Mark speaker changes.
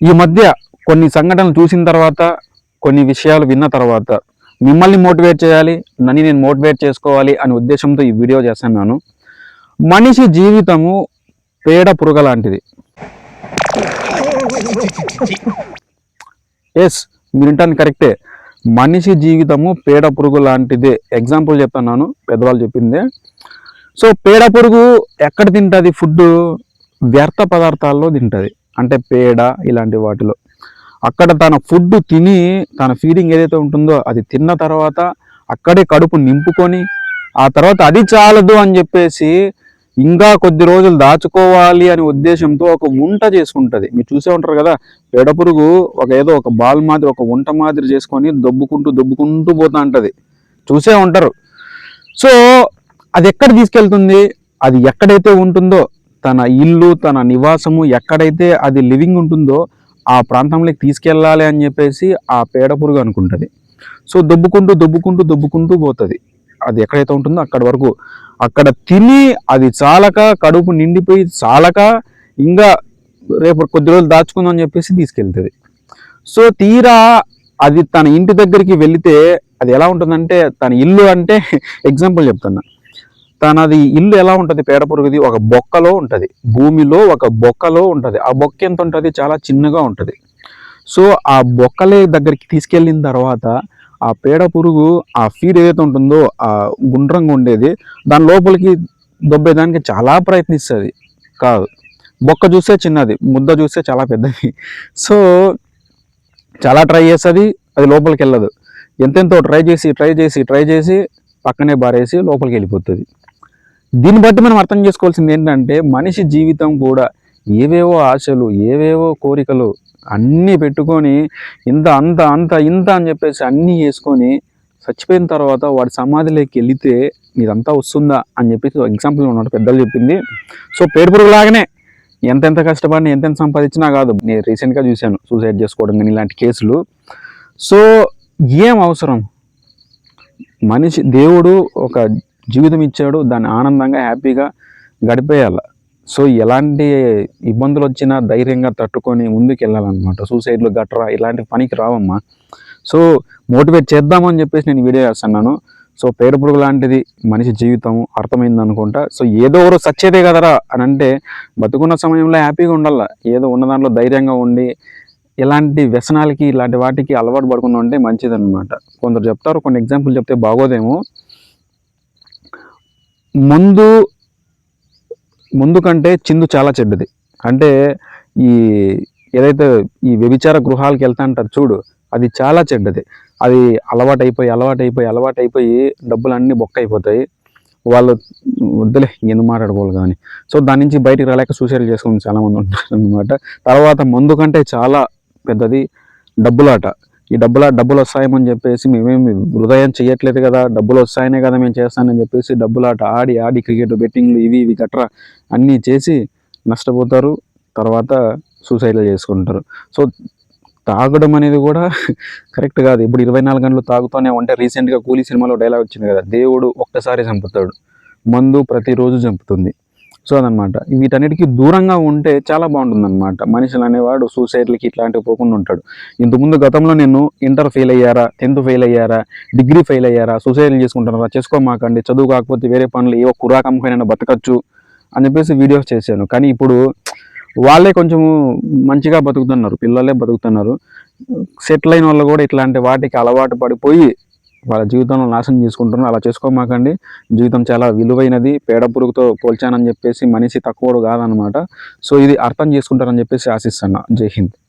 Speaker 1: ఈ మధ్య కొన్ని సంఘటనలు చూసిన తర్వాత కొన్ని విషయాలు విన్న తర్వాత మిమ్మల్ని మోటివేట్ చేయాలి నన్ను నేను మోటివేట్ చేసుకోవాలి అనే ఉద్దేశంతో ఈ వీడియో చేస్తున్నాను మనిషి జీవితము పేడ పురుగ లాంటిది. ఎస్ మీరు వింటాను కరెక్టే. మనిషి జీవితము పేడ పురుగు లాంటిదే. ఎగ్జాంపుల్ చెప్తున్నాను పెద్దవాళ్ళు చెప్పిందే. సో పేడ పురుగు ఎక్కడ తింటుంది? ఫుడ్ వ్యర్థ పదార్థాల్లో తింటుంది. అంటే పేడ ఇలాంటి వాటిలో. అక్కడ తన ఫుడ్ తిని తన ఫీడింగ్ ఏదైతే ఉంటుందో అది తిన్న తర్వాత అక్కడే కడుపు నింపుకొని ఆ తర్వాత అది చాలదు అని చెప్పేసి ఇంకా కొద్ది రోజులు దాచుకోవాలి అనే ఉద్దేశంతో ఒక ఉంట చేసుకుంటుంది. మీరు చూసే ఉంటారు కదా పేడ పురుగు ఒక ఏదో ఒక బాల్ మాదిరి ఒక ఉంట మాదిరి చేసుకొని దొబ్బుకుంటూ దొబ్బుకుంటూ పోతా ఉంటుంది. చూసే ఉంటారు. సో అది ఎక్కడ తీసుకెళ్తుంది? అది ఎక్కడైతే ఉంటుందో తన ఇల్లు తన నివాసము ఎక్కడైతే అది లివింగ్ ఉంటుందో ఆ ప్రాంతంలోకి తీసుకెళ్ళాలి అని చెప్పేసి ఆ పేడ పురుగు అనుకుంటుంది. సో దొబ్బుకుంటూ దొబ్బుకుంటూ దొబ్బుకుంటూ పోతుంది. అది ఎక్కడైతే ఉంటుందో అక్కడ వరకు. అక్కడ తిని అది చాలక కడుపు నిండిపోయి చాలక ఇంకా రేపు కొద్ది రోజులు దాచుకుందాం అని చెప్పేసి తీసుకెళ్తుంది. సో తీరా అది తన ఇంటి దగ్గరికి వెళితే అది ఎలా ఉంటుందంటే తన ఇల్లు అంటే ఎగ్జాంపుల్ చెప్తున్నా. తనది ఇల్లు ఎలా ఉంటుంది? పేడ పురుగుది ఒక బొక్కలో ఉంటుంది. భూమిలో ఒక బొక్కలో ఉంటుంది. ఆ బొక్క ఎంత ఉంటుంది? చాలా చిన్నగా ఉంటుంది. సో ఆ బొక్కలే దగ్గరికి తీసుకెళ్ళిన తర్వాత ఆ పేడ పురుగు ఆ ఫీడ్ ఏదైతే ఉంటుందో ఆ గుండ్రంగా ఉండేది దాని లోపలికి దొబ్బేదానికి చాలా ప్రయత్నిస్తుంది. కాదు. బొక్క చూస్తే చిన్నది ముద్ద చూస్తే చాలా పెద్దది. సో చాలా ట్రై చేస్తుంది అది లోపలికి వెళ్ళదు ఎంతెంతో ట్రై చేసి ట్రై చేసి ట్రై చేసి పక్కనే బారేసి లోపలికి వెళ్ళిపోతుంది దీన్ని బట్టి మనం అర్థం చేసుకోవాల్సింది ఏంటంటే మనిషి జీవితం కూడా ఏవేవో ఆశలు ఏవేవో కోరికలు అన్నీ పెట్టుకొని ఇంత అంత అంత ఇంత అని చెప్పేసి అన్నీ వేసుకొని చచ్చిపోయిన తర్వాత వాడి సమాధిలోకి వెళితే ఇదంతా వస్తుందా అని చెప్పేసి ఎగ్జాంపుల్ ఉన్నట్టు పెద్దలు చెప్పింది. సో పేరు పురుగులాగానే ఎంతెంత కష్టపడినా ఎంతెంత సంపాదించినా కాదు. నేను రీసెంట్గా చూశాను సూసైడ్ చేసుకోవడం కానీ ఇలాంటి కేసులు. సో ఏం అవసరం? మనిషి దేవుడు ఒక జీవితం ఇచ్చాడు దాన్ని ఆనందంగా హ్యాపీగా గడిపేయాలి. సో ఎలాంటి ఇబ్బందులు వచ్చినా ధైర్యంగా తట్టుకొని ముందుకు వెళ్ళాలన్నమాట సూసైడ్లు గట్రా ఇలాంటి పనికి రావమ్మా. సో మోటివేట్ చేద్దామని చెప్పేసి నేను వీడియో చేస్తున్నాను. సో పేరు పురుగు లాంటిది మనిషి జీవితం అర్థమైంది అనుకుంటా సో ఏదో ఒకరు సచ్చేదే కదరా అని అంటే బతుకున్న సమయంలో హ్యాపీగా ఉండాల. ఏదో ఉన్న దాంట్లో ధైర్యంగా ఉండి ఇలాంటి వ్యసనాలకి ఇలాంటి వాటికి అలవాటు పడకుండా ఉంటే మంచిదన్నమాట. కొందరు చెప్తారు కొన్ని ఎగ్జాంపుల్ చెప్తే బాగోదేమో. ముందు ముందు కంటే చిందు చాలా చెడ్డది. అంటే ఈ ఏదైతే ఈ వ్యభిచార గృహాలకు వెళ్తా అంటారు చూడు అది చాలా చెడ్డది. అది అలవాటు అయిపోయి అలవాటు అయిపోయి అలవాటు అయిపోయి డబ్బులు అన్నీ బొక్క అయిపోతాయి వాళ్ళు వద్దులే ఎందుకు మాట్లాడుకోవాలి కానీ. సో దాని నుంచి బయటికి రాలేక సూసైడ్ చేసుకుని చాలామంది ఉంటారు అనమాట తర్వాత మందు కంటే చాలా పెద్దది డబ్బులాట. ఈ డబ్బుల డబ్బులు వస్తాయమని చెప్పేసి మేమేమి హృదయం చేయట్లేదు కదా డబ్బులు వస్తాయనే కదా మేము చేస్తానని చెప్పేసి డబ్బులాట ఆడి ఆడి క్రికెట్ బెట్టింగ్లు ఇవి ఇవి గట్రా అన్నీ చేసి నష్టపోతారు. తర్వాత సూసైడ్లు చేసుకుంటారు. సో తాగడం అనేది కూడా కరెక్ట్ కాదు. ఇప్పుడు ఇరవై నాలుగు గంటలు తాగుతూనే ఉంటే రీసెంట్గా కూలీ సినిమాలో డైలాగ్ వచ్చింది కదా దేవుడు ఒక్కసారి చంపుతాడు మందు ప్రతిరోజు చంపుతుంది. సో అదనమాట. వీటన్నిటికీ దూరంగా ఉంటే చాలా బాగుంటుందన్నమాట మనుషులు అనేవాడు సూసైడ్లకి ఇట్లాంటివి పోకుండా ఉంటాడు. ఇంతకుముందు గతంలో నేను ఇంటర్ ఫెయిల్ అయ్యారా టెన్త్ ఫెయిల్ అయ్యారా డిగ్రీ ఫెయిల్ అయ్యారా సూసైడ్లు చేసుకుంటారా చేసుకోమాకండి చదువు కాకపోతే వేరే పనులు ఏవో కురాకమ్మకైనా బతకచ్చు అని చెప్పేసి వీడియోస్ చేశాను. కానీ ఇప్పుడు వాళ్ళే కొంచెం మంచిగా బతుకుతున్నారు పిల్లలే బతుకుతున్నారు. సెటిల్ అయిన వాళ్ళు కూడా ఇట్లాంటి వాటికి అలవాటు పడిపోయి వాళ్ళ జీవితంలో నాశనం చేసుకుంటున్నారు. అలా చేసుకోమాకండి. జీవితం చాలా విలువైనది. పేడ పురుగుతో పోల్చానని చెప్పేసి మనిషి తక్కువడు కాదనమాట. సో ఇది అర్థం చేసుకుంటారని చెప్పేసి ఆశిస్తున్నా. జై హింద్.